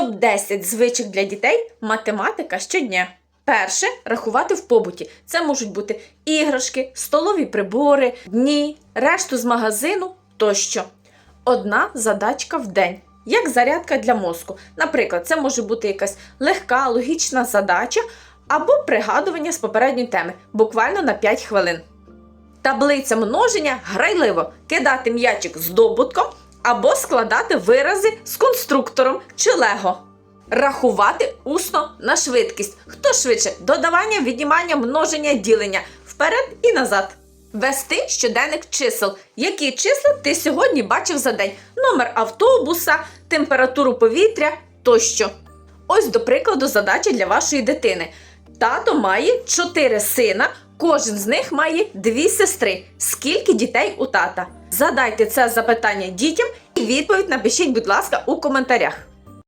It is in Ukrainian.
Топ-10 звичок для дітей математика щодня. Перше рахувати в побуті. Це можуть бути іграшки, столові прибори, дні, решту з магазину тощо. Одна задачка в день, як зарядка для мозку. Наприклад, це може бути якась легка логічна задача або пригадування з попередньої теми, буквально на 5 хвилин. Таблиця множення грайливо кидати м'ячик з добутком або складати вирази з конструктором чи лего. Рахувати усно на швидкість. Хто швидше? Додавання, віднімання, множення, ділення. Вперед і назад. Вести щоденник чисел. Які числа ти сьогодні бачив за день? Номер автобуса, температуру повітря тощо. Ось, до прикладу, задача для вашої дитини. Тато має чотири сина, кожен з них має дві сестри. Скільки дітей у тата? Задайте це запитання дітям і відповідь напишіть, будь ласка, у коментарях.